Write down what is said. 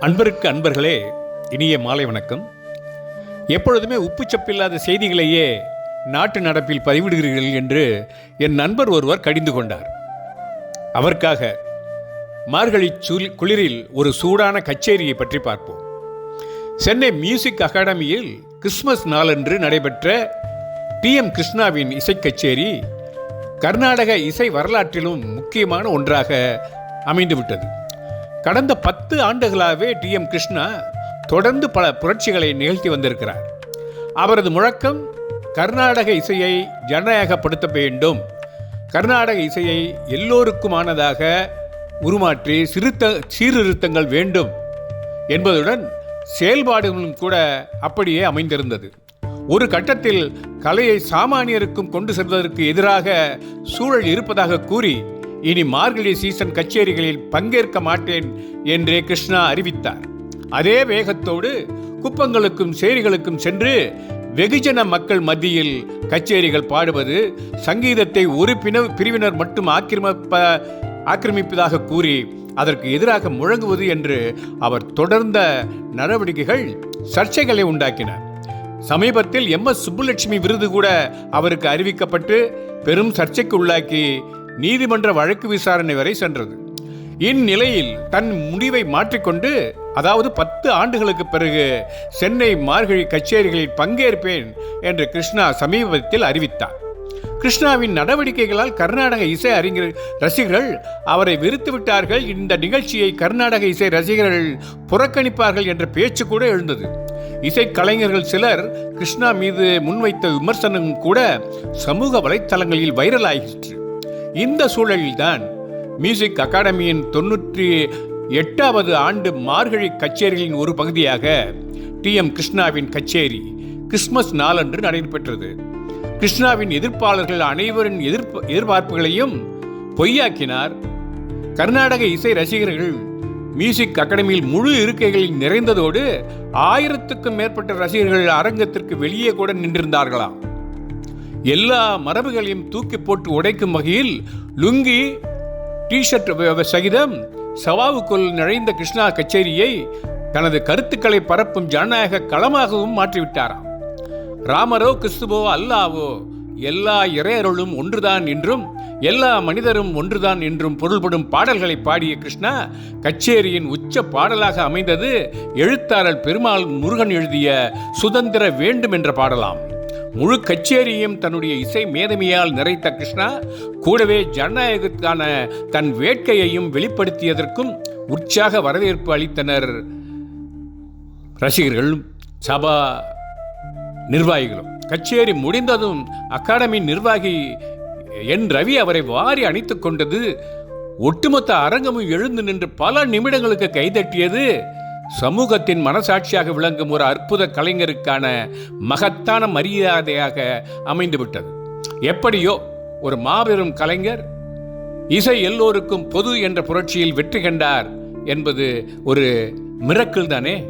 அன்பருக்கு அன்பர்களே இனிய மாலை வணக்கம். எப்பொழுதுமே உப்புச்சப்பில்லாத செய்திகளையே நாட்டு நடப்பில் பதிவிடுகிறீர்கள் என்று என் நண்பர் ஒருவர் கடிந்து கொண்டார். அவருக்காக மார்கழி குளிரில் ஒரு சூடான கச்சேரியை பற்றி பார்ப்போம். சென்னை மியூசிக் அகாடமியில் கிறிஸ்மஸ் நாளன்று நடைபெற்ற டி. எம். கிருஷ்ணாவின் இசைக் கச்சேரி கர்நாடக இசை வரலாற்றிலும் முக்கியமான ஒன்றாக அமைந்துவிட்டது. கடந்த பத்து ஆண்டுகளாகவே டி எம் கிருஷ்ணா தொடர்ந்து பல புரட்சிகளை நிகழ்த்தி வந்திருக்கிறார். அவரது முழக்கம் கர்நாடக இசையை ஜனநாயகப்படுத்த வேண்டும். கர்நாடக இசையை எல்லோருக்குமானதாக உருமாற்றி சிறுத்த சீர்திருத்தங்கள் வேண்டும் என்பதுடன் செயல்பாடுகளும் கூட அப்படியே அமைந்திருந்தது. ஒரு கட்டத்தில் கலையை சாமானியருக்கும் கொண்டு செல்வதற்கு எதிராக சூழல் இருப்பதாக கூறி இனி மார்கழி சீசன் கச்சேரிகளில் பங்கேற்க மாட்டேன் என்றே கிருஷ்ணா அறிவித்தார். அதே வேகத்தோடு குப்பங்களுக்கும் சேரிகளுக்கும் சென்று வெகுஜன மக்கள் மத்தியில் கச்சேரிகள் பாடுவது சங்கீதத்தை ஒரு பின பிரிவினர் மட்டும் ஆக்கிரமிப்ப ஆக்கிரமிப்பதாக கூறி அதற்கு எதிராக முழங்குவது என்று அவர் தொடர்ந்த நடவடிக்கைகள் சர்ச்சைகளை உண்டாக்கின. சமீபத்தில் எம் எஸ் சுப்புலட்சுமி விருது கூட அவருக்கு அறிவிக்கப்பட்டு பெரும் சர்ச்சைக்கு உள்ளாக்கி நீதிமன்ற வழக்கு விசாரணை வரை சென்றது. இந்நிலையில் தன் முடிவை மாற்றிக்கொண்டு அதாவது பத்து ஆண்டுகளுக்கு பிறகு சென்னை மார்கழி கச்சேரிகளில் பங்கேற்பேன் என்று கிருஷ்ணா சமீபத்தில் அறிவித்தார். கிருஷ்ணாவின் நடவடிக்கைகளால் கர்நாடக இசை அறிஞர் ரசிகர்கள் அவரை விருத்து விட்டார்கள். இந்த நிகழ்ச்சியை கர்நாடக இசை ரசிகர்கள் புறக்கணிப்பார்கள் என்ற பேச்சு கூட எழுந்தது. இசை கலைஞர்கள் சிலர் கிருஷ்ணா மீது முன்வைத்த விமர்சனம் கூட சமூக வலைத்தளங்களில் வைரலாகிற்று. இந்த சூழலில்தான் மியூசிக் அகாடமியின் தொன்னூற்றி எட்டாவது ஆண்டு மார்கழி கச்சேரிகளின் ஒரு பகுதியாக டி எம் கிருஷ்ணாவின் கச்சேரி கிறிஸ்மஸ் நாளன்று நடைபெற்றது. கிருஷ்ணாவின் எதிர்ப்பாளர்கள் அனைவரின் எதிர்ப்பு எதிர்பார்ப்புகளையும் பொய்யாக்கினார். கர்நாடக இசை ரசிகர்கள் மியூசிக் அகாடமியில் முழு இருக்கைகளில் நிறைந்ததோடு ஆயிரத்துக்கும் மேற்பட்ட ரசிகர்கள் அரங்கத்திற்கு வெளியே கூட நின்றிருந்தார்களாம். எல்லா மரபுகளையும் தூக்கி போட்டு உடைக்கும் வகையில் லுங்கி டிஷர்ட் சகிதம் சவாவுக்குள் நுழைந்த கிருஷ்ணா கச்சேரியை தனது கருத்துக்களை பரப்பும் ஜனநாயக களமாகவும் மாற்றிவிட்டாராம். ராமரோ கிறிஸ்துவோ அல்லாவோ எல்லா இறையருளும் ஒன்றுதான் என்றும் எல்லா மனிதரும் ஒன்றுதான் என்றும் பொருள்படும் பாடல்களை பாடிய கிருஷ்ணா கச்சேரியின் உச்ச பாடலாக அமைந்தது எழுத்தாளர் பெருமாள் முருகன் எழுதிய சுதந்திர வேண்டும் என்ற பாடலாம். முழு கச்சேரியும் தன்னுடைய இசை மேதமையால் நிறைத்த கிருஷ்ணா கூடவே ஜனநாயகத்துக்கான தன் வேட்கையையும் வெளிப்படுத்தியதற்கும் உற்சாக வரவேற்பு அளித்தனர் ரசிகர்களும் சபா நிர்வாகிகளும். கச்சேரி முடிந்ததும் அகாடமி நிர்வாகி என் ரவி அவரை வாரி அணைத்துக் கொண்டது ஒட்டுமொத்த அரங்கமும் எழுந்து நின்று பல நிமிடங்களுக்கு கைதட்டியது சமூகத்தின் மனசாட்சியாக விளங்கும் ஒரு அற்புத கலைஞருக்கான மகத்தான மரியாதையாக அமைந்துவிட்டது. எப்படியோ ஒரு மாபெரும் கலைஞர் இசை எல்லோருக்கும் பொது என்ற புரட்சியில் வெற்றி கண்டார் என்பது ஒரு மிரக்கிள் தானே